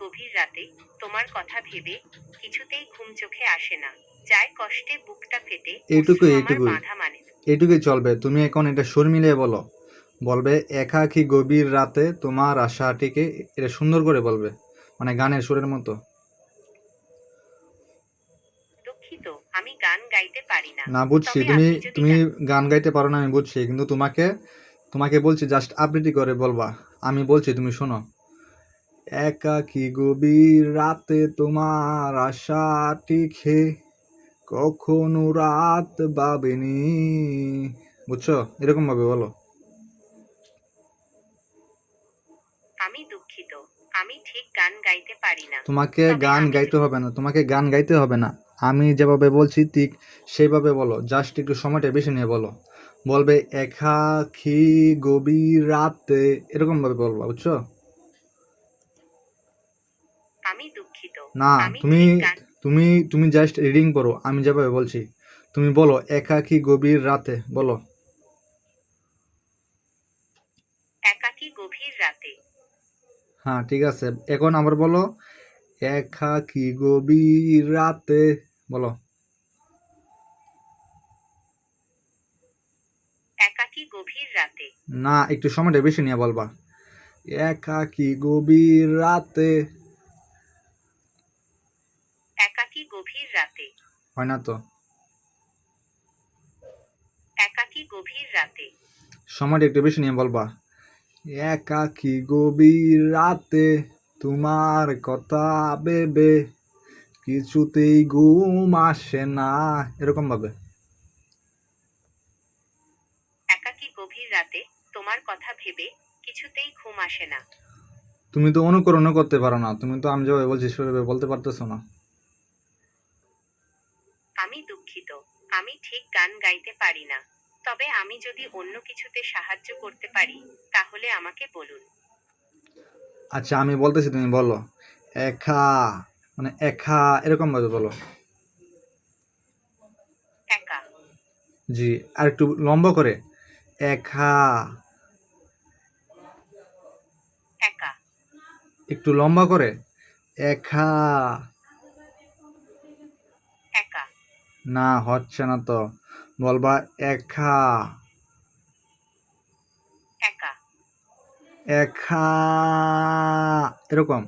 গভীর রাতে তোমার কথা ভেবে কিছুতেই ঘুম চোখে আসে না। যায় কষ্টে বুকটা ফেটে এইটুকুই, অশ্রু আমার মানে। চলবে তুমি এখন এটা সুর মিলিয়ে বলো। বলবে একাকী গভীর রাতে তোমার আশাটিকে এটা সুন্দর করে বলবে মানে গানের সুরের মতো। দুঃখিত আমি গান গাইতে পারি না। না বুঝছি তুমি তুমি গান গাইতে পারো না আমি বুঝছি কিন্তু তোমাকে তোমাকে বলছি জাস্ট আবৃত্তি করে বলবা। আমি বলছি তুমি শোনো। একাকী গভীর রাতে তোমার আশাটি খে কখনো রাত ভাবেনি বুঝছ? এরকম ভাবে বলো। আমি দুঃখিত। আমি ঠিক গান গাইতে পারি না। তোমাকে গান গাইতে হবে না। তোমাকে গান গাইতে হবে না। আমি যেভাবে বলছি ঠিক সেইভাবে বলো। জাস্ট একটু সময়টা বেশি নিয়ে বলো। বলবে একাকী গভীর রাতে? এরকম ভাবে বলবা বুঝছ? না তুমি তুমি তুমি জাস্ট রিডিং করো আমি যেভাবে বলছি। তুমি বলো একাকী গভীর রাতে বলো। একাকী গভীর রাতে। হ্যাঁ ঠিক আছে। এখন আবার বলো একাকী গভীর রাতে বলো। একাকী গভীর রাতে। না একটু সময়টা বেশি নিয়ে বলবা। একাকী গভীর রাতে একাকী গভীর রাতে হয় না তো? একাকী গভীর রাতে। সময়টা একটু বেশি নিয়ে বলবা। একাকী গভীর রাতে তোমার কথা ভেবে কিছুতেই ঘুম আসে না। এরকম ভাবে। একাকী গভীর রাতে তোমার কথা ভেবে কিছুতেই ঘুম আসে না। তুমি তো অনুকরণও করতে পারো না। তুমি তো আমি যেভাবে বলছি সেভাবে বলতে পারতেছো না। আমি ঠিক গান গাইতে পারি না। তবে আমি যদি অন্য কিছুতে সাহায্য করতে পারি তাহলে আমাকে বলুন। আচ্ছা আমি বলতেছি তুমি বলো। একা মানে একা এরকম ভাবে বলো। একা। জি আর একটু লম্বা করে। একা একা। একটু লম্বা করে। একা একা না হচ্ছে না তো। বলবা একা। একা। একা এরকম?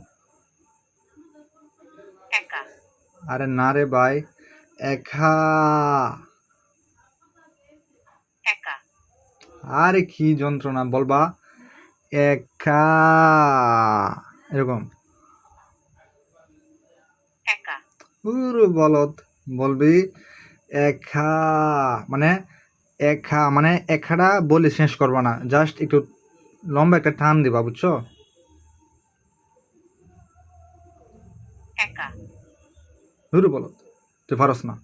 একা। আরে না রে ভাই একা। একা। আরে কি যন্ত্রণা বলবা একা। এরকম? একা। বলদ। বলবি একা মানে একা মানে একাটা বলে শেষ করবা না। জাস্ট একটু লম্বা একটা টান দিবা বুঝছ? একা। পুরো বলদ তুই পারস না।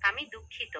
আমি দুঃখিত।